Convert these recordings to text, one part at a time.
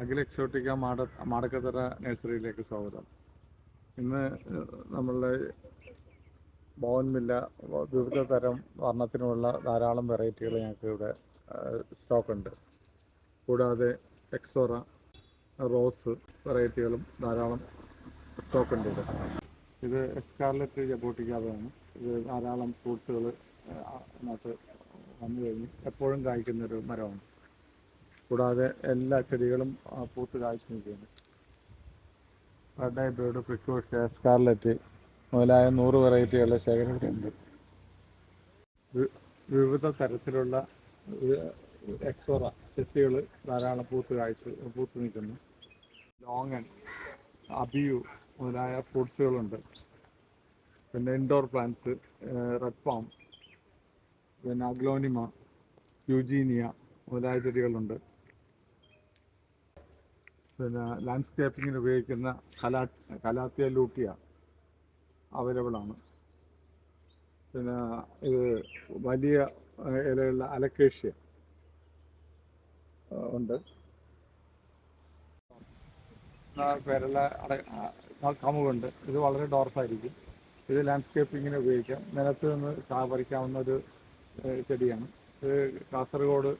Akhil Exotica മാട മാടക്കത്തറ നഴ്സറിയിലേക്ക് സ്വാഗതം. ഇന്ന് നമ്മളുടെ ബോൺമില്ല വിവിധ തരം വർണത്തിനുമുള്ള ധാരാളം വെറൈറ്റികൾ ഞങ്ങൾക്ക് ഇവിടെ സ്റ്റോക്ക് ഉണ്ട് കൂടാതെ എക്സോറ റോസ് വെറൈറ്റികളും ധാരാളം സ്റ്റോക്ക് ഉണ്ട് ഇവിടെ. ഇത് എസ്കാർലറ്റ് ജബോട്ടിക്കാതാണ് ഇത് ധാരാളം ഫ്രൂട്ട്സുകൾ അതിനകത്ത് വന്നു കഴിഞ്ഞ്. എപ്പോഴും കായ്ക്കുന്നൊരു മരമാണ്. കൂടാതെ എല്ലാ ചെടികളും പൂത്ത് കാഴ്ച നിൽക്കുന്നു റെഡ് ഹൈബ്രിഡ് ഫ്രിക്കോഷ് സ്കാർലറ്റ് മുതലായ നൂറ് വെറൈറ്റികളുടെ ശേഖരണമുണ്ട് വിവിധ തരത്തിലുള്ള എക്സോറ ചെത്തികൾ ധാരാളം പൂത്ത് കാഴ്ച പൂത്ത് നിൽക്കുന്നു. ലോങ്ങൻ അബിയു മുതലായ ഫ്രൂട്ട്സുകളുണ്ട്. പിന്നെ ഇൻഡോർ പ്ലാന്റ്സ് റെഡ് പാം പിന്നെ അഗ്ലോണിമ യൂജീനിയ മുതലായ ചെടികളുണ്ട്. പിന്നെ ലാൻഡ്സ്കേപ്പിങ്ങിന് ഉപയോഗിക്കുന്ന കലാ കലാത്തിയ ലൂട്ടിയ അവൈലബിൾ ആണ്. പിന്നെ ഇത് വലിയ ഇലയുള്ള അലക്കേഷ്യ ഉണ്ട്. പേരുള്ള അട കമുകുണ്ട്. ഇത് വളരെ ഡോർഫായിരിക്കും ഇത് ലാൻഡ്സ്കേപ്പിങ്ങിന് ഉപയോഗിക്കാം. നിലത്ത് നിന്ന് കാ പറിക്കാവുന്ന ഒരു ചെടിയാണ്. ഇത് Kasaragod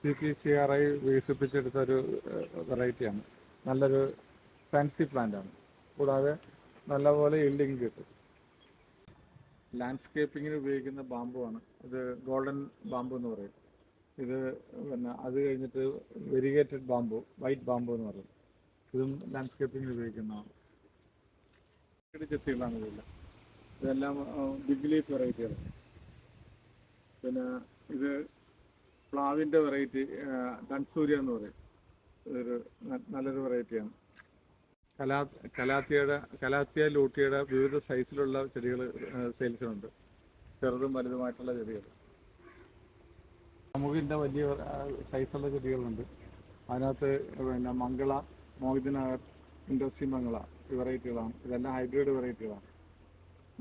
C P C R I വികസിപ്പിച്ചെടുത്ത ഒരു വെറൈറ്റിയാണ് നല്ലൊരു ഫാൻസി പ്ലാന്റാണ് കൂടാതെ നല്ലപോലെ ഇൽഡിങ് കിട്ടും. ലാൻഡ്സ്കേപ്പിങ്ങിന് ഉപയോഗിക്കുന്ന ബാമ്പു ആണ്. ഇത് ഗോൾഡൻ ബാമ്പു എന്ന് പറയും. ഇത് പിന്നെ അത് കഴിഞ്ഞിട്ട് വെരിഗേറ്റഡ് ബാമ്പു വൈറ്റ് ബാമ്പു എന്ന് പറയും. ഇതും ലാൻഡ്സ്കേപ്പിങ്ങിന് ഉപയോഗിക്കുന്നതാണ്. ചെത്തികളാണ് ഇതെല്ലാം. ഇതെല്ലാം ബിഗ് ലീഫ് വെറൈറ്റികൾ പിന്നെ ഇത് പ്ലാവിന്റെ വെറൈറ്റി ധൻസൂര്യ എന്ന് പറയും. ഒരു നല്ലൊരു വെറൈറ്റിയാണ് കലാ കലാത്തിയുടെ കലാത്തിയ ലൂട്ടിയുടെ വിവിധ സൈസിലുള്ള ചെടികൾ സെയിൽസിനുണ്ട് ചെറുതും വലുതുമായിട്ടുള്ള ചെടികൾ. നമുക്കിന്റെ വലിയ സൈസുള്ള ചെടികളുണ്ട്. അതിനകത്ത് പിന്നെ മംഗള മോഹിതനഗർ ഇൻഡസ്ട്രി മംഗള വെറൈറ്റികളാണ്. ഇതെല്ലാം ഹൈബ്രിഡ് വെറൈറ്റികളാണ്.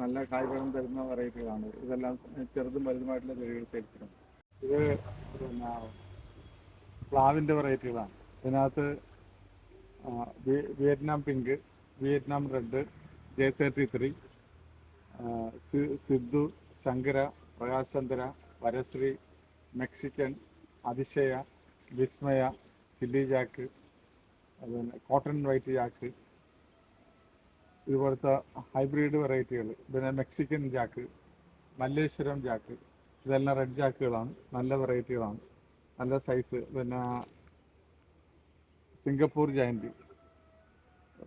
നല്ല കായ്ഫലം തരുന്ന വെറൈറ്റികളാണ്. ഇതെല്ലാം ചെറുതും വലുതുമായിട്ടുള്ള ചെടികൾ സെയിൽസിനുണ്ട് ഇത് പിന്നെ പ്ലാവിന്റെ വെറൈറ്റികളാണ്. ഇതിനകത്ത് Vietnam pink Vietnam red J thirty three Siddhu Shankara Prakash Chandra Varashree Mexican Athishaya Vismaya chilli jack അതുപോലെ കോട്ടൺ വൈറ്റ് ജാക്ക് ഇതുപോലത്തെ ഹൈബ്രിഡ് വെറൈറ്റികൾ പിന്നെ മെക്സിക്കൻ ജാക്ക് മല്ലേശ്വരം ജാക്ക് ഇതെല്ലാം റെഡ് ജാക്കുകളാണ്. നല്ല വെറൈറ്റികളാണ്. നല്ല സൈസ് പിന്നെ സിംഗപ്പൂർ ജയന്റ്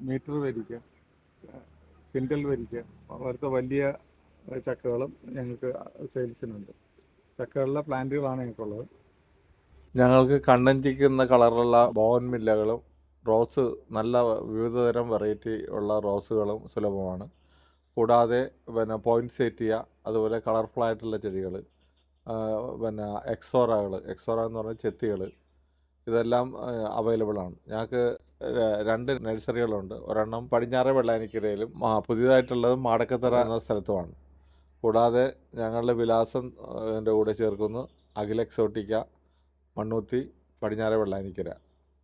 മീറ്റർ വരിക്ക കിൻഡൽ വരിക്ക. അവിടുത്തെ വലിയ ചക്കകളും ഞങ്ങൾക്ക് സെയിൽസിനുണ്ട് ചക്കകളിലെ പ്ലാന്റുകളാണ് ഞങ്ങൾക്കുള്ളത്. ഞങ്ങൾക്ക് കണ്ണഞ്ചിക്കുന്ന കളറുള്ള ബോൺ മില്ലകളും റോസ് നല്ല വിവിധതരം വെറൈറ്റി ഉള്ള റോസുകളും സുലഭമാണ്. കൂടാതെ പിന്നെ പോയിൻസേറ്റിയ അതുപോലെ കളർഫുൾ ആയിട്ടുള്ള ചെടികൾ പിന്നെ എക്സോറകൾ എക്സോറ എന്ന് പറഞ്ഞാൽ ചെത്തികൾ ഇതെല്ലാം അവൈലബിൾ ആണ്. ഞങ്ങൾക്ക് രണ്ട് നഴ്സറികളുണ്ട്. ഒരെണ്ണം പടിഞ്ഞാറ് വെള്ളാനിക്കരയിലും പുതിയതായിട്ടുള്ളത് മാടക്കത്തറ എന്ന സ്ഥലത്തുമാണ്. കൂടാതെ ഞങ്ങളുടെ വിലാസം എന്റെ കൂടെ ചേർക്കുന്നു അഖിൽ എക്സോട്ടിക്ക മണ്ണൂത്തി പടിഞ്ഞാറ് Vellanikkara.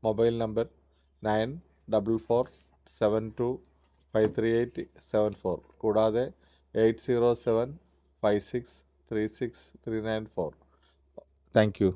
Mobile number nine double four seven two five three eight seven four. കൂടാതെ eight zero seven five six three six three nine four thank you